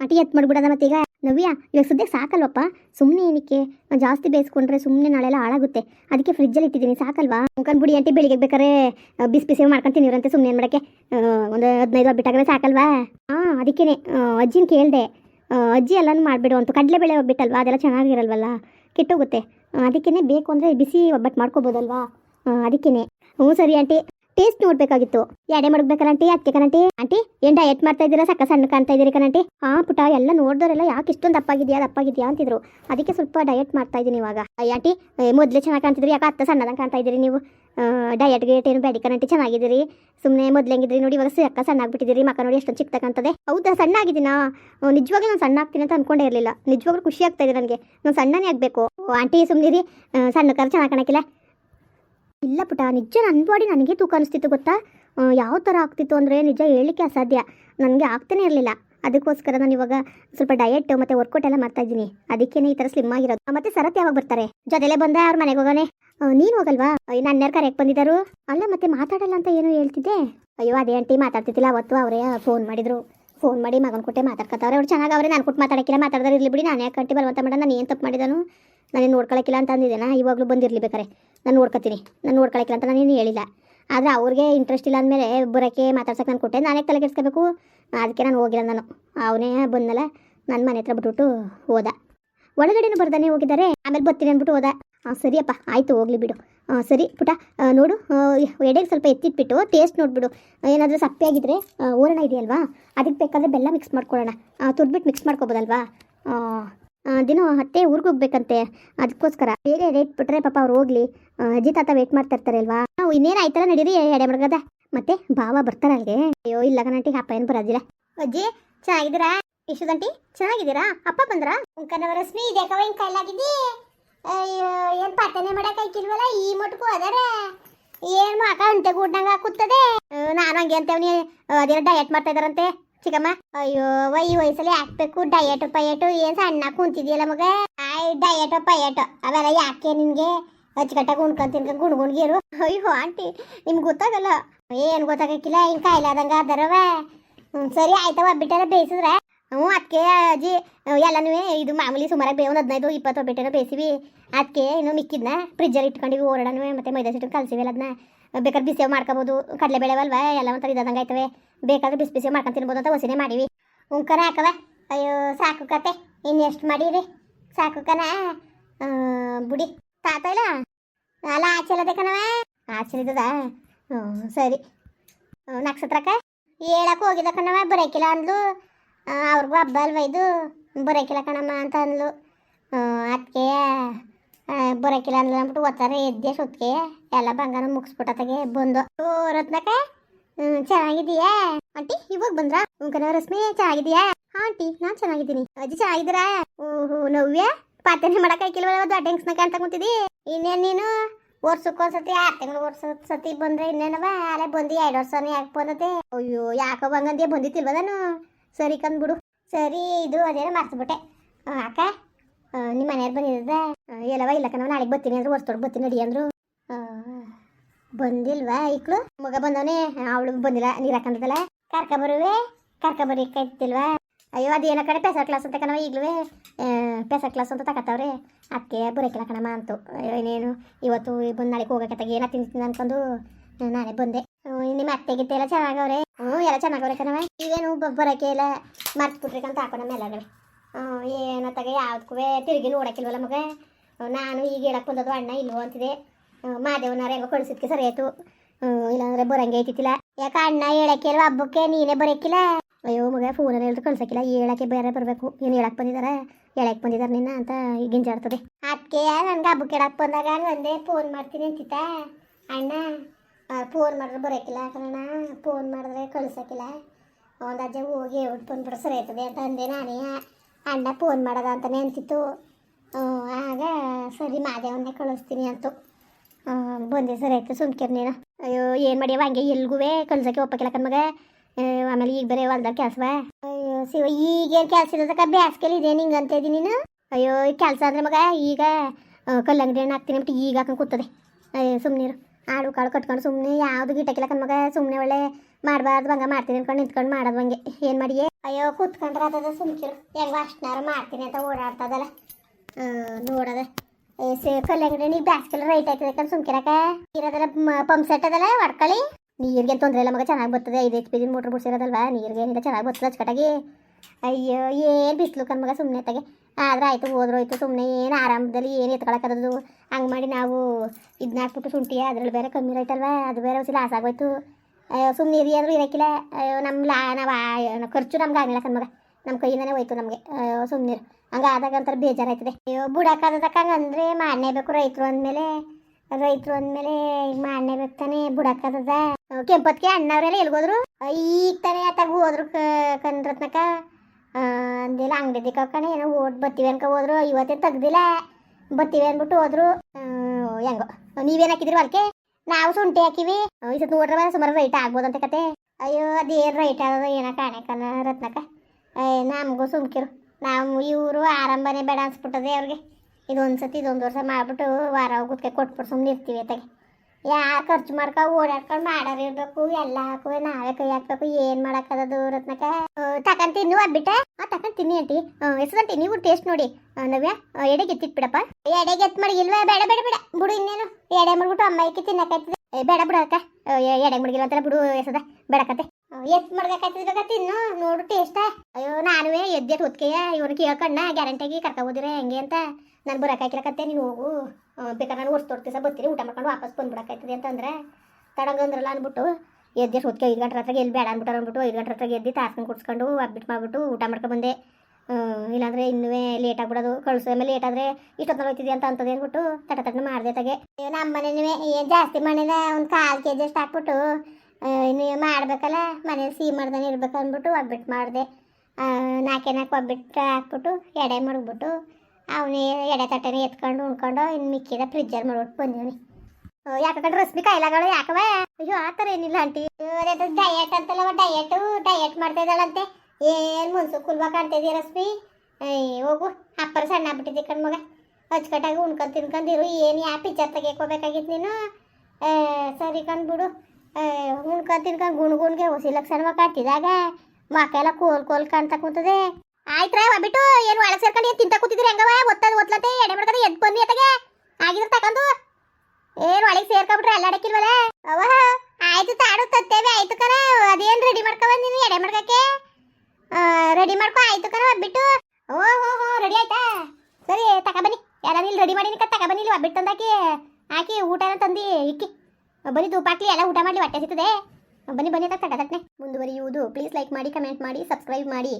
Aunty ಎತ್ ಮಾಡ್ಬಿಡೋದ ಮತ್ತೆ ಈಗ? ನವ್ಯ, ಇವಾಗ ಸದ್ಯಕ್ಕೆ ಸಾಕಲ್ವಪ್ಪ? ಸುಮ್ಮನೆ ಏನಕ್ಕೆ? ಜಾಸ್ತಿ ಬೇಯಿಸ್ಕೊಂಡ್ರೆ ಸುಮ್ಮನೆ ನಾಳೆಲ್ಲ ಹಾಳಾಗುತ್ತೆ. ಅದಕ್ಕೆ ಫ್ರಿಜ್ಜಲ್ಲಿ ಇಟ್ಟಿದ್ದೀನಿ. ಸಾಕಲ್ವಾ? ಮುಖಂಡ್ಬಿಡಿ ಆಂಟಿ, ಬೆಳಿಗ್ಗೆ ಬೇಕಾರೆ ಬಿಸಿ ಬಿಸಿ ಬಿಸಿ ಮಾಡ್ಕೊಂತೀನಿವ್ರಂತೆ ಸುಮ್ಮನೆ ಏನು ಒಂದು ಹದಿನೈದು ಬಿಟ್ಟಾಗಲೇ ಸಾಕಲ್ವಾ? ಹಾಂ ಅದಕ್ಕೇ ಅಜ್ಜಿನ ಕೇಳಿದೆ. ಅಜ್ಜಿ ಎಲ್ಲನೂ ಮಾಡಿಬಿಡು ಅಂತ. ಕಡಲೆಬೇಳೆ ಒಬ್ಬಿಟ್ಟಲ್ವಾ? ಅದೆಲ್ಲ ಚೆನ್ನಾಗಿರಲ್ವಲ್ಲ? ಕೆಟ್ಟೋಗುತ್ತೆ. ಅದಕ್ಕೇ ಬೇಕು ಅಂದರೆ ಬಿಸಿ ಒಬ್ಬಟ್ಟು ಮಾಡ್ಕೋಬೋದಲ್ವಾ? ಅದಕ್ಕೇ ಹ್ಞೂ ಸರಿ ಆಂಟಿ. ಟೇಸ್ಟ್ ನೋಡ್ಬೇಕಾಗಿತ್ತು. ಎಡೆ ಮಡಗ್ಬೇಕಲ್ಲ ಆಂಟಿ ಅದಕ್ಕೆ ಆಂಟಿ? ಏನ್ ಡಯಟ್ ಮಾಡ್ತಾ ಇದ್ದೀರಾ? ಸಕ್ಕ ಸಣ್ಣ ಕಾಣ್ತಾ ಇದೀರಿ ಕನಂಟಿ ಆ ಪುಟ ಎಲ್ಲ ನೋಡಿದವರೆಲ್ಲ ಯಾಕೆ ಇಷ್ಟೊಂದು ದಪ್ಪಾಗಿದ್ಯಾ ದಪ್ಪಾಗಿದ್ಯಾ ಅಂತಿದ್ರು. ಅದಕ್ಕೆ ಸ್ವಲ್ಪ ಡಯಟ್ ಮಾಡ್ತಾ ಇದ್ದೀನಿ ಇವಾಗ. ಅಯ್ಯ ಆಂಟಿ ಮೊದ್ಲೇ ಚೆನ್ನಾಗಿ ಕಾಣ್ತಿದ್ರಿ, ಯಾಕೆ ಅತ್ತ ಸಣ್ಣದಂಗೆ ಕಾಣ್ತಾ ಇದ್ದೀರಿ ನೀವು? ಡಯಟ್ ಗೇಟ್ ಏನು ಬೇಡಿ ಕಣಂಟಿ ಚೆನ್ನಾಗಿದ್ದೀರಿ. ಸುಮ್ಮನೆ ಮೊದ್ಲಂಗಿದ್ರಿ ನೋಡಿ, ಇವಾಗ ಸಕ್ಕ ಸಣ್ಣ ಆಗ್ಬಿಟ್ಟಿದ್ದೀರಿ ಮಕ್ಕ ನೋಡಿ ಎಷ್ಟೊಂದು ಚಿಕ್ಕ ತಕ್ಕಂತದೆ ಹೌದಾ ಸಣ್ಣ ಆಗಿದ್ದೀನಾ ನಿಜವಾಗ್ಲೂ ನಾನು ಸಣ್ಣ ಆಗ್ತೀನಿ ಅಂತ ಅನ್ಕೊಂಡೇ ಇರಲಿಲ್ಲ. ನಿಜವಾಗ್ಲೂ ಖುಷಿ ಆಗ್ತಾ ಇದೆ ನನಗೆ? ನಾನು ಸಣ್ಣನೇ ಆಗಬೇಕು. ಆಂಟಿ ಸುಮ್ಮನಿರಿ ಸಣ್ಣ ಕರ್ ಚೆನ್ನಾಗಿ ಕಾಣಕ್ಕಿಲ್ಲ ಇಲ್ಲ ಪುಟ, ನಿಜ ನನ್ನ ಬಾಡಿ ನನಗೆ ತೂಕ ಅನಿಸ್ತಿತ್ತು ಗೊತ್ತಾ? ಯಾವ ಥರ ಆಗ್ತಿತ್ತು ಅಂದರೆ ನಿಜ ಹೇಳಲಿಕ್ಕೆ ಅಸಾಧ್ಯ. ನನಗೆ ಆಗ್ತಾನೆ ಇರಲಿಲ್ಲ. ಅದಕ್ಕೋಸ್ಕರ ನಾನು ಇವಾಗ ಸ್ವಲ್ಪ ಡಯಟ್ ಮತ್ತು ವರ್ಕೌಟ್ ಎಲ್ಲ ಮಾಡ್ತಾ ಇದ್ದೀನಿ. ಅದಕ್ಕೇನೆ ಈ ಥರ ಸ್ಲಿಮ್ ಆಗಿರೋದು. ಮತ್ತೆ ಸರತ್ ಯಾವಾಗ ಬರ್ತಾರೆ? ಜೊತೆಲೆ ಬಂದೆ ಅವ್ರ ಮನೆಗೆ ಹೋಗೋನೆ? ನೀನು ಹೋಗಲ್ವಾ? ನನ್ನ ಕರೆಯಕ್ಕೆ ಬಂದಿದ್ದಾರು ಅಲ್ಲ, ಮತ್ತೆ ಮಾತಾಡಲ್ಲ ಅಂತ ಏನೋ ಹೇಳ್ತಿದ್ದೆ? ಅಯ್ಯೋ, ಅದೇ ಆಂಟಿ ಮಾತಾಡ್ತಿದ್ದಿಲ್ಲ, ಅವತ್ತು ಅವರೇ ಫೋನ್ ಮಾಡಿದ್ರು. ಫೋನ್ ಮಾಡಿ ಮಗನ ಕೊಟ್ಟೆ ಮಾತಾಡ್ಕೊತಾವ್ರೆ ಅವ್ರು ಚೆನ್ನಾಗಿ ಅವ್ರೆ, ನಾನು ಕೊಟ್ಟು ಮಾತಾಡಕ್ಕಿಲ್ಲ ಮಾತಾಡಿದ್ರೆ ಇರಲಿ ಬಿಡಿ. ನಾನು ಯಾಕೆ ಕಟ್ಟಿ ಬರುವಂತ ಮಾಡ ನಾನು ಏನು ತಪ್ಪು ಮಾಡಿದನು? ನಾನು ನೋಡ್ಕೊಳಕ್ಕಿಲ್ಲ ಅಂತ ಅಂದಿದ್ದೇನಾ? ಇವಾಗಲೂ ಬಂದಿರಲಿ ಬೇಕಾರೆ. ನಾನು ನೋಡ್ಕೊತೀನಿ. ನಾನು ನೋಡ್ಕೊಳಕ್ಕಿಲ್ಲ ಅಂತ ನಾನೇನು ಹೇಳಿಲ್ಲ. ಆದರೆ ಅವ್ರಿಗೆ ಇಂಟ್ರೆಸ್ಟ್ ಇಲ್ಲ ಅಂದಮೇಲೆ ಬರೋಕ್ಕೆ ಮಾತಾಡ್ಸಕ್ಕೆ ನಾನು ಕೊಟ್ಟೆ. ನಾನೇ ತಲೆ ಅದಕ್ಕೆ ನಾನು ಹೋಗಿಲ್ಲ ನಾನು. ಅವನೇ ಬಂದಲ್ಲ ನನ್ನ ಮನೆ ಹತ್ರ ಬಿಟ್ಬಿಟ್ಟು ಹೋದ. ಒಳಗಡೆನೂ ಬರ್ದಾನೆ ಹೋಗಿದ್ದಾರೆ. ಆಮೇಲೆ ಬರ್ತೀನಿ ಅಂದ್ಬಿಟ್ಟು ಹೋದ. ಹಾಂ ಸರಿಯಪ್ಪ ಆಯಿತು, ಹೋಗ್ಲಿ ಬಿಡು. ಹಾಂ ಸರಿ ಪುಟ ನೋಡು ಎಡೆಗೆ ಸ್ವಲ್ಪ ಎತ್ತಿಟ್ಬಿಟ್ಟು ಟೇಸ್ಟ್ ನೋಡಿಬಿಡು. ಏನಾದರೂ ಸಪ್ಪೆ ಆಗಿದ್ದರೆ ಇದೆಯಲ್ವಾ? ಅದಕ್ಕೆ ಬೇಕಾದರೆ ಬೆಲ್ಲ ಮಿಕ್ಸ್ ಮಾಡ್ಕೊಳ್ಳೋಣ. ತುರ್ಬಿಟ್ಟು ಮಿಕ್ಸ್ ಮಾಡ್ಕೊಬೋದಲ್ವಾ? ದಿನ ಅತ್ತೆ ಊರಿಗೆ ಹೋಗ್ಬೇಕಂತೆ. ಅದಕ್ಕೋಸ್ಕರ ಬೇರೆ ರೇಟ್ ಬಿಟ್ರೆ ಪಾಪ ಅವ್ರು ಹೋಗ್ಲಿ. ಅಜ್ಜಿ ತಾತ ವೇಟ್ ಮಾಡ್ತಾ ಇರ್ತಾರಲ್ವಾ ನಾವು ಇನ್ನೇನು ಆಯ್ತಲ್ಲ ನಡೀರಿ ಎಡೆ ಮಡ್ಗದ ಮತ್ತೆ ಬಾವ ಬರ್ತಾರ ಅಲ್ಲಿಗೆ ಅಯ್ಯೋ, ಇಲ್ಲ ಕಣಂಟಿ ಅಪ್ಪ ಏನು ಬರೋದಿಲ್ಲ. ಅಜ್ಜಿ, ಚೆನ್ನಾಗಿದ್ದೀರಾ? ಯಶೋದಂಟಿ ಚೆನ್ನಾಗಿದ್ದೀರಾ? ಅಪ್ಪ ಬಂದ್ರ? ಉಂಕನವರ ರಶ್ಮಿ ಇದ್ಯಾಕವ ಹಿಂಗ್ ಕೈಲಾಗಿದ್ದಿ ಏನ್ ಪಾಠನೆ ಮಾಡಕ್ ಐತಿಲ್ವಲ್ಲ ಈ ಮಟ್ಕು ಅದರ. ಏನ್ ಮಾಕಂತೆ ಅಂತೆ ಕೂತದೆ ನಾನು ಹಂಗೆ ಅಂತೇವ್ನಿ ಅದೇನೋ ಡಯಟ್ ಮಾಡ್ತಾ ಇದಾರಂತೆ ಚಿಕ್ಕಮ್ಮ ಅಯ್ಯೋ ಈ ವಯಸ್ಸಲ್ಲಿ ಹಾಕ್ಬೇಕು ಡಯಟ್ ಪಯಟು ಏನ್ ಸಣ್ಣ ಕುಂತಿದ್ಯಲ್ಲ ಮಗ? ಆಯ್ ಡಯಟ್ ಪಯಟು. ಅವೆಲ್ಲ ಯಾಕೆ ನಿನ್ಗೆ? ಅಚ್ಚುಕಟ್ಟಾಗಿ ಉಣ್ಕೊಂಡ್ ತಿನ್ಕೊಂಡ್ ಗುಣ್ ಗುಣ್ಗಿರು ಅಯ್ಯೋ ಆಂಟಿ ನಿಮ್ಗೆ ಗೊತ್ತಾಗಲ್ಲ. ಏನ್ ಗೊತ್ತಾಗಕ್ಕಿಲ್ಲ ಹಿಂಗ್ ಕಾಯಿಲಾದಂಗ ಅದರವ ಹ್ಮ್, ಸರಿ ಆಯ್ತವ ಬಿಟ್ಟೆಲ್ಲ ಬೇಯಿಸಿದ್ರೆ. ಹ್ಞೂ ಅದಕ್ಕೆ ಅಜ್ಜಿ ಎಲ್ಲನೂ ಇದು ಮಾಮೂಲಿ ಸುಮಾರಾಗಿ ಬೇ ಒಂದು ಹದಿನೈದು ಇಪ್ಪತ್ತು ಬಿಟ್ಟೆನೋ ಬೇಯಿಸಿವಿ. ಅದಕ್ಕೆ ಇನ್ನು ಮಿಕ್ಕಿದ್ನ ಫ್ರಿಜ್ಜಲ್ಲಿ ಇಟ್ಕೊಂಡಿವಿ ಓರಡನು ಮತ್ತೆ ಮೈದಾ ಸಿಟ್ಟು ಕಲ್ಸಿವಿ ಅದನ್ನ ಬೇಕಾದ್ರೆ ಬಿಸಿ ಮಾಡ್ಕೋಬೋದು. ಕಡಲೆಬೇಳೆ ಅಲ್ವಾ? ಎಲ್ಲ ಒಂಥರ ಇದ್ದಂಗೆ ಆಯ್ತವೆ. ಬೇಕಾದ್ರೆ ಬಿಸಿ ಬಿಸಿ ಮಾಡ್ಕೊಂಡು ತಿನ್ಬೋದು ಅಂತ ಹೊಸಿನೇ ಮಾಡೀವಿ. ಉಂಕರ ಹಾಕವ ಅಯ್ಯೋ, ಸಾಕು ಕತೆ. ಇನ್ನೆಷ್ಟು ಮಾಡೀರಿ? ಸಾಕು ಕನ ಬುಡಿ. ತಾತ ಇಲ್ಲ? ಅಲ್ಲ ಆಚೆಲ್ಲದೆ ಕಣವ ಆಚೆಲಿದ್ದದ ಹ್ಞೂ, ಸರಿ. ನಕ್ಷತ್ರಕ್ಕ? ಹೇಳಕ್ಕೆ ಹೋಗಿದ್ದ ಕಣವ ಬರೋಕಿಲ್ಲ ಅಂದ್ಲು. ಅವ್ರಿಗೂ ಹಬ್ಬ ಅಲ್ವ ಇದು? ಬರೋಕಿಲ್ಲ ಕಣಮ್ಮ ಅಂತ ಅಂದ್ಲು. ಅದಕ್ಕೆ ಬರೋಕಿಲ್ಲ ಅಂದ್ರೆ ಅಂದ್ಬಿಟ್ಟು ಓದ್ತಾರೆ ಎದ್ದೆ ಸುತ್ತಿಗೆ ಎಲ್ಲ ಬಂಗಾರ ಮುಗಿಸ್ಬಿಟ್ಟತ್ತಾಗೆ ಬಂದು. ಓ ರತ್ನಕ ಚೆನ್ನಾಗಿದೀಯಾ ಆಂಟಿ, ಇವಾಗ ಬಂದ್ರ? ಉಂಕನ ರಶ್ಮಿ ಚೆನ್ನಾಗಿದೀಯಾ ಆಂಟಿ, ನಾನ್ ಚೆನ್ನಾಗಿದ್ದೀನಿ. ಅಜ್ಜಿ, ಚೆನ್ನಾಗಿದ್ದೀರಾ? ಓಹೋ, ನವ್ಯ ಪಾತನೆ ಮಾಡಕ್ ಆಯ್ಕಿಲ್ವಲ್ಲ ದೊಡ್ಡ ಹೆಂಗ್ಸ್ನಕ ಅಂತ ಕುಂತಿದಿ. ಇನ್ನೇನ್ ನೀನು? ವರ್ಷಕ್ಕೊಂದ್ಸತಿ ಆರು ತಿಂಗಳು ವರ್ಷ ಸತಿ ಬಂದ್ರೆ ಇನ್ನೇನವ? ಅಲ್ಲೇ ಬಂದು, ಎರಡು ವರ್ಷನೇ ಯಾಕೆ ಬಂದತೆ? ಅಯ್ಯೋ, ಯಾಕೋ ಬಂಗಂದೇ ಬಂದಿತ್ತಿಲ್ವ ನಾನು? ಸರಿ ಕಂದ್ಬಿಡು. ಸರಿ, ಇದು ಅದೇನೋ ಮರ್ಸ್ಬಿಟ್ಟೆ. ಅಕ್ಕ? ನಿಮ್ಮ ಮನೆಯವ್ರು ಬಂದಿದ್ದ ಎಲ್ಲವ? ಇಲ್ಲ ನಾವು ನಾಳೆಗೆ ಬರ್ತೀನಿ ಅಂದ್ರೆ ವರ್ಷದೊಳಗೆ ಬರ್ತೀನಿ ನಡಿ ಅಂದ್ರು. ಬಂದಿಲ್ವಾ ಇಕ್ಳು? ಮಗ ಬಂದವನೇ, ಅವಳು ಬಂದಿಲ್ಲ ನೀರು ಬರುವೆ, ಕರ್ಕ ಬರೀಕೈತಿಲ್ವಾ ಅಯ್ಯೋ, ಅದೇನ ಕಡೆ ಪೆಸರ್ ಕ್ಲಾಸ್ ಅಂತ ಕಣವ ಈಗಲೂ ಪೆಸ ಕ್ಲಾಸ್ ಅಂತ ತಗತ್ತವ್ರೆ ಅಕ್ಕೆ ಬರೋಕಿಲ್ಲ ಕಣಮ್ಮ ಅಂತು. ಏನೇನು ಇವತ್ತು ಬಂದು ನಾಳೆಗೆ ಹೋಗಕ್ಕೆ ಏನ ತಿಂತೀನಿ ಅನ್ಕೊಂಡು ನಾನೇ ಬಂದೆ. ನಿಮ್ಮ ಅತ್ತೆ ಗಿತ್ತೆ ಎಲ್ಲ ಚೆನ್ನಾಗವ್ರೆ? ಹ್ಞೂ, ಎಲ್ಲ ಚೆನ್ನಾಗವ್ರೆ ಕಣವ ಇವೇನು ಬರೋಕೆ ಇಲ್ಲ. ಮರ್ತು ಬಿಟ್ರಿಕಂತ ಹಾಕೋಣ ಎಲ್ಲರೂ ಏನತ್ತಾಗ ಯಾವ್ದಕ್ಕೂ ತಿರುಗಿ ನೋಡಕ್ಕಿಲ್ವಲ್ಲ ಮಗ? ನಾನು ಈಗ ಹೇಳಕ್ಕೆ ಬಂದದ್ದು ಅಣ್ಣ ಇಲ್ವೋ ಅಂತಿದೆ. ಮಾದೇವನವ್ರ ಹೆಂಗೋ ಕಳ್ಸಿದ್ಕೆ ಸರಿ ಆಯ್ತು. ಇಲ್ಲಾಂದ್ರೆ ಬರಂಗೆ ಐತಿತ್ತಿಲ್ಲ ಯಾಕೆ ಅಣ್ಣ ಹೇಳಕ್ಕೆ ಅಲ್ವಾ ಹಬ್ಬಕ್ಕೆ? ನೀನೇ ಬರೋಕ್ಕಿಲ್ಲ? ಅಯ್ಯೋ ಮಗ ಫೋನಲ್ಲಿ ಹೇಳಿದ್ರು ಕಳ್ಸಕ್ಕಿಲ್ಲ. ಹೇಳಕ್ಕೆ ಬೇರೆ ಬರಬೇಕು. ಏನು ಹೇಳಕ್ಕೆ ಬಂದಿದ್ದಾರೆ ಹೇಳಕ್ಕೆ ಬಂದಿದ್ದಾರೆ ನಿನ್ನ ಅಂತ ಗಿಂಜಾಡ್ತದೆ. ಅದಕ್ಕೆ ನನಗೆ ಹಬ್ಬಕ್ಕೆ ಹೇಳಕ್ಕೆ ಬಂದಾಗ ಒಂದೇ ಫೋನ್ ಮಾಡ್ತೀನಿ ಅಂತಿತ್ತ? ಅಣ್ಣ ಫೋನ್ ಮಾಡಿದ್ರೆ ಬರೋಕ್ಕಿಲ್ಲ ಕಣ ಫೋನ್ ಮಾಡಿದ್ರೆ ಕಳ್ಸಕ್ಕಿಲ್ಲ. ಒಂದು ಅಜ್ಜ ಹೋಗಿ ಹೇಳ್ಬಿಟ್ಟು ಬಂದ್ಬಿಡ್ರೆ ಸರಿ ಆಯ್ತದೆ ಅಂತ ಅಂದೆ ನಾನೇ. ಅಣ್ಣ ಫೋನ್ ಮಾಡೋದ ಅಂತಲೇ ಅಂತಿತ್ತು ಆಗ ಸರಿ ಮಾದೇವನ್ನೇ ಕಳಿಸ್ತೀನಿ ಅಂತು. ಬಂದೆ ಸರಿ ಆಯ್ತು ಸುಮ್ಕಿರ್ ನೀನು. ಅಯ್ಯೋ, ಏನು ಮಾಡ್ಯವ ಹಂಗೆ ಎಲ್ಗುವೆ ಕಳ್ಸೋಕೆ ಒಪ್ಪಕ್ಕಿಲ್ಲ ಮಗ. ಆಮೇಲೆ ಈಗ ಬರೀ ಹೊಲ್ದಾಗ ಕೆಲಸ ಅಯ್ಯೋ, ಶಿವ, ಈಗೇನು ಕೆಲಸ ಇರೋದಕ್ಕ ಬ್ಯಾಸ್ಗೆಲಿ ಇದೇನು ಹಿಂಗೆ ಅಂತ ಇದ್ದೀನಿ ನೀನು? ಅಯ್ಯೋ, ಕೆಲಸ ಅಂದ್ರೆ ಮಗ ಈಗ ಕಲ್ಲಂಗಡಿ ಹಣ್ಣು ಹಾಕ್ತೀನಿ ಬಿಟ್ಟು ಈಗ ಹಾಕೊಂಡು ಕೂತದೆ. ಅಯ್ಯೋ ಸುಮ್ಮನಿರು ಆಡು ಕಾಳು ಕಟ್ಕೊಂಡು ಸುಮ್ಮನೆ ಯಾವುದು ಗಿಟಕಿಲ್ಲ ಕಣ್ಮಗ ಸುಮ್ಮನೆ ಒಳ್ಳೆ ಮಾಡಬಾರ್ದು ಹಂಗ ಮಾಡ್ತೀನಿ ಅನ್ಕೊಂಡು ನಿಂತ್ಕೊಂಡು ಮಾಡೋದು ಹಂಗೆ ಏನು ಮಾಡಿಯೇ? ಅಯ್ಯೋ, ಕೂತ್ಕೊಂಡ್ರೆ ಅದದ ಸುಮ್ಕಿರು. ಹೆಂಗೋ ಅಷ್ಟನಾರು ಮಾಡ್ತೀನಿ ಅಂತ ಓಡಾಡ್ತದಲ್ಲ. ನೋಡದ. ಸೇ ಕಲ್ಲಂಗಡಿ ನೀ ಬ್ಯಾಸ್ಗೆಲ್ಲ ರೈಟ್ ಆಯ್ತದೆ ಕಣ್ ಸುಮ್ಕಿರಕ ಇರೋದಲ್ಲ ಪಂಪ್ ಸೆಟ್ ಅದಲ್ಲ ಹೊಡ್ಕೊಳ್ಳಿ ನೀರಿಗೆ ತೊಂದರೆ ಇಲ್ಲ ಮಗ, ಚೆನ್ನಾಗಿ ಬರ್ತದೆ. ಐದು ಎಚ್ ಪಿ ಮೋಟ್ರ್ ಬಿಡ್ಸಿರೋದಲ್ವಾ? ನೀರಿಗೆ ಏನಿಲ್ಲ ಚೆನ್ನಾಗಿ ಬರ್ತದೆ ಅಚ್ಚುಕಟ್ಟಾಗಿ. ಅಯ್ಯೋ, ಏನು ಬಿಸ್ಲು ಕಣ್ಮಗ ಸುಮ್ಮನೆ ತಗೆ ಆದ್ರೆ ಆಯಿತು ಹೋದ್ರೋಯ್ತು ಸುಮ್ಮನೆ ಏನು ಆರಾಮದಲ್ಲಿ ಏನು ಎತ್ಕೊಳಕದ್ದು ಹಂಗೆ ಮಾಡಿ ನಾವು ಇದನ್ನ ಹಾಕ್ಬಿಟ್ಟು ಶುಂಠಿ, ಅದ್ರಲ್ಲಿ ಬೇರೆ ಕಮ್ಮಿ ರೈತಲ್ವಾ ಅದು ಬೇರೆ ಹೊಸ ಲಾಸ್ ಆಗೋಯ್ತು. ಅಯ್ಯೋ ಸುಮ್ಮನೆ ಇರಿ ಇರಕಿಲ್ಲ. ಇರೋಕ್ಕಿಲ್ಲ ಅಯ್ಯೋ ನಮ್ಮ ಲಾ, ನಾವು ಖರ್ಚು ನಮ್ಗೆ ಆಗಲಿಲ್ಲ ಕಣ್ಮಗ. ನಮ್ಮ ಕೈಯಿಂದನೇ ಹೋಯ್ತು ನಮಗೆ. ಸುಮ್ಮನೆ ಹಂಗೆ ಆದಾಗ ಒಂಥರ ಬೇಜಾರಾಯ್ತದೆ. ಅಯ್ಯೋ ಬುಡಕ್ಕಾದಕ್ಕ ಹಂಗಂದ್ರೆ ಮಾಡಲೇಬೇಕು ರೈತರು ಅಂದಮೇಲೆ. ರೈತರು ಅಂದಮೇಲೆ ಈಗ ಮಾಡಲೇಬೇಕು ತಾನೇ ಬುಡಕ್ಕಾದದ ಕೆಂಪತ್ಗೆ ಅಣ್ಣವ್ರೆಲ್ಲ ಎಲ್ಗೋದ್ರು ಈಗ ತಾನೇ ಆತಾಗ ಹೋದ್ರು ಕನ್ರತ್ನಕ ಅಂದಿಲ್ಲ, ಅಂಗಡಿ ಕಣೆ ಏನೋ ಓಟ್ ಬತ್ತೀವಿ ಅನ್ಕೊ ಹೋದ್ರು ಇವತ್ತೇ ತೆಗ್ದಿಲ್ಲ ಬತ್ತೀವಿ ಅಂದ್ಬಿಟ್ಟು ಹೋದ್ರು. ಹೆಂಗೋ, ನೀವೇನು ಹಾಕಿದ್ರಿ ಅಲ್ಕೆ ನಾವು ಶುಂಠಿ ಹಾಕಿವಿ. ಇಸತ್ ನೋಡ್ರೆ ಸುಮಾರು ರೈಟ್ ಆಗ್ಬೋದಂತೆ ಕತೆ. ಅಯ್ಯೋ, ಅದೇನು ರೈಟ್ ಆಗೋದು ಏನೋ ಕಾಣಕಲ್ಲ ರತ್ನಕ ಏ, ನಮಗೂ ಸುಮ್ಕಿರು. ನಾವು ಇವರು ಆರಂಭನೇ ಬೇಡ ಅನ್ಸ್ಬಿಟ್ಟದೆ ಅವ್ರಿಗೆ. ಇದೊಂದು ಸತಿ ಇದೊಂದು ವರ್ಷ ಮಾಡ್ಬಿಟ್ಟು ವಾರ ಹೋಗೋದಕ್ಕೆ ಕೊಟ್ಬಿಟ್ಟು ಸುಮ್ಮನೆ ಇರ್ತೀವಿ ಅತ್ತಾಗೆ. ಯಾರು ಖರ್ಚು ಮಾಡ್ಕೊ ಓಡಾಡ್ಕೊಂಡು ಮಾಡೋರು ಇರ್ಬೇಕು. ಎಲ್ಲ ಹಾಕುವೆ ನಾವೇ ಕೈ ಹಾಕ್ಬೇಕು. ಏನ್ ಮಾಡೋಕ್ಕದದು ರತ್ನಕ ತಕೊಂಡ್ ತಿನ್ನು ಅಬ್ಬಿಟ್ಟೆ. ಆ ತಕೊಂಡ್ ತಿನ್ನಿ ಅಂತಿ ಎಷ್ಟಂಟಿ ನೀವು ಟೇಸ್ಟ್ ನೋಡಿ. ನವ್ಯಾ ಎಡೆಗೆ ಎತ್ತಿಟ್ಬಿಡಪ್ಪ ಎಡೆಗೆ ಎತ್ ಮಾಡಿ ಇಲ್ವಾ? ಬೇಡ ಬೇಡ ಬೇಡ. ಬಿಡು ಇನ್ನೇನು. ಎಡೆ ಮಾಡ್ಬಿಟ್ಟು ಅಮ್ಮ ಇಕ್ಕಿ ತಿನ್ನಕಾಯ್ತದೆ ಏ, ಬೇಡ ಬಿಡು ಅಕ್ಕ ಎಡೆ ಮಡಗಿಲ್ಲ ಅಂತಾರೆ ಬಿಡು ಎಸದ ಬೇಡಕತ್ತೆ ಎತ್ ಮಾಡ್ಬೇಕಾಯ್ತದ ತಿನ್ನು. ನೋಡು ಟೇಸ್ಟ ಅಯ್ಯೋ ನಾನುವೇ ಎದ್ದೆ ಹೊತ್ಕೆಯ ಇವ್ರು ಕೇಳ್ಕಣ್ಣ ಗ್ಯಾರಂಟಿಯಾಗಿ ಕರ್ಕೊಬೋದಿರ ಹೆಂಗೆ ಅಂತ. ನಾನು ಬರೋಕಾಯ್ಕಿರಕತ್ತೆ ನೀನು ಹೋಗು. ಬೇಕಾದ್ರೆ ನಾನು ವರ್ಷ ದಿವಸ ಬರ್ತೀನಿ ಊಟ ಮಾಡ್ಕೊಂಡು ವಾಪಸ್ ಬಂದ್ಬಿಡಕ್ಕಾಯ್ತದೆ ಅಂತಂದ್ರೆ ತಡಂಗಂದ್ರಲ್ಲ ಅಂದ್ಬಿಟ್ಟು ಎದ್ದೆ ಹೊತ್ತಿಗೆ ಐದು ಗಂಟೆ ಹತ್ರಗೆ ಎಲ್ಲಿ ಬೇಡ ಅಂದ್ಬಿಟ್ಟು ಅಂದ್ಬಿಟ್ಟು ಐದು ಗಂಟೆ ಹತ್ರಗೆ ಎದ್ದು ತಾಸ್ಕೊಂಡು ಕುಡ್ಸ್ಕೊಂಡು ಅಬ್ಬಿಟ್ಟು ಮಾಡ್ಬಿಟ್ಟು ಊಟ ಮಾಡ್ಕೊಂಡು ಬಂದೆ. ಇಲ್ಲಾಂದರೆ ಇನ್ನೂ ಲೇಟ್ ಆಗ್ಬಿಡೋದು. ಕಳಿಸೋ ಮೇಲೆ ಲೇಟ್ ಆದರೆ ಇಷ್ಟೊತ್ತು ಹೋಗ್ತಿದ್ದೆ ಅಂತ ಅಂತದೆ ಅಂದ್ಬಿಟ್ಟು ತಟ ತಟ ಮಾಡಿದೆ ತಗೆ. ನಮ್ಮ ಮನೇನೇ ಏನು ಜಾಸ್ತಿ ಮನೇನ ಒಂದು ಕಾಲು ಕೆ ಜಿ ಹಾಕ್ಬಿಟ್ಟು ಇನ್ನು ಮಾಡ್ಬೇಕಲ್ಲ, ಮನೇಲಿ ಸಿಹಿ ಮಾಡ್ದಾನೆ ಇರ್ಬೇಕು ಅಂದ್ಬಿಟ್ಟು ಒಬ್ಬಿಟ್ಟು ಮಾಡಿದೆ. ನಾಲ್ಕೇ ನಾಲ್ಕು ಒಬ್ಬಿಟ್ಟು ಹಾಕ್ಬಿಟ್ಟು ಎಡೆ ಮಡಗ್ಬಿಟ್ಟು ಅವನೇ ಎಡೆ ತಟ್ಟೆನೇ ಎತ್ಕೊಂಡು ಉಣ್ಕೊಂಡು ಇನ್ನು ಮಿಕ್ಕಿದ ಫ್ರಿಜ್ಜಲ್ಲಿ ಮಾಡ್ಬಿಟ್ಟು ಬಂದಿವ್ನಿ. ಯಾಕಂದ್ರೆ ರಸ್ಮಿ ಕಾಯಿಲೆಗಳು, ಯಾಕವ? ಅಯ್ಯೋ, ಆ ಥರ ಏನಿಲ್ಲ ಆಂಟಿ. ಡಯಟ್ ಅಂತಲ್ಲ ಡಯಟು ಡಯಟ್ ಮಾಡ್ತಾ ಇದ್ದಾಳಂತೆ. ಏನು ಮುನ್ಸು ಕುಲ್ವ ಕಾಣ್ತಾ ರಸ್ಮಿ ರಶ್ಮಿ? ಹೋಗು, ಅಪ್ಪರ ಸಣ್ಣ ಆಗ್ಬಿಟ್ಟಿದ್ದೆ ಕಣ್ಮಗ ಅಚ್ಚುಕಟ್ಟಾಗಿ ಉಣ್ಕೊಂಡು ತಿನ್ಕೊಂಡಿರು ಏನು ಯಾ ಪಿಚ್ಚರ್ ತೆಗೆಕೋಬೇಕಾಗಿತ್ತು ನೀನು? ಸರಿ ಕಂಡ್ಬಿಡು ಉಣ್ಕೊಂಡು ತಿನ್ಕೊಂಡು ಗುಣ್ ಗುಣ್ಗೆ ಹೊಸಿ ಲಕ್ಷಣ ಕಾಡ್ತಿದಾಗ ಮಕ್ಕೆಲ್ಲ ಕೋಲ್ ಕೋಲ್ ಕಾಣ್ತಾ ಕೂತದೆ. ಆಯ್ತ್ರ ಬಿಟ್ಟು ಏನು ಒಳಗೆ ಸೇರ್ಕೊಂಡು ಏನು ತಿಂತ ಕೂತಿದ್ರಿ ಹೆಂಗವ ಒತ್ತದ ಒತ್ತಲತೆ ಎಡೆ ಮಾಡ್ಕೊಂಡು ಎದ್ದು ಬನ್ನಿ ಅತ್ತಗೆ. ಆಗಿದ್ರ ತಕಂದು. ಏನು ಒಳಗೆ ಸೇರ್ಕೊಬಿಟ್ರೆ ಅಲ್ಲಾಡಕ್ಕಿಲ್ವಲ್ಲ ಅವ ಆಯ್ತು ತಾಡು ತತ್ತೇವೆ, ಆಯ್ತು ಕರ ಅದೇನು ರೆಡಿ ಮಾಡ್ಕೊ ನೀನು ಎಡೆ ಮಾಡ್ಕಕ್ಕೆ ರೆಡಿ ಮಾಡ್ಕೊ, ಆಯ್ತು ಕರ ಬಿಟ್ಟು ಓ ಹೋ ಹೋ ರೆಡಿ ಆಯ್ತಾ? ಸರಿ, ತಕ ಬನ್ನಿ. ಯಾರು ಇಲ್ಲಿ ರೆಡಿ ಮಾಡಿ ತಕ ಬನ್ನಿ ಇಲ್ಲಿ ಒಬ್ಬಿಟ್ಟು ತಂದಾಕಿ. ಹಾಕಿ ಊಟನ ತಂದು, ಇಕ್ಕಿ. ಬನ್ನಿ ಹಾಕ್ಲಿ ಎಲ್ಲ ಊಟ ಮಾಡಿ ಹೊಟ್ಟೆ ಸಿಗ್ತದೆ ಬನ್ನಿ ಬನ್ನಿ ತಗ ತಟ್ಟನೆ ಮುಂದುವರಿಯುವುದು. ಪ್ಲೀಸ್ ಲೈಕ್ ಮಾಡಿ ಕಮೆಂಟ್ ಮಾಡಿ ಸಬ್ಸ್ಕ್ರೈಬ್ ಮಾಡಿ.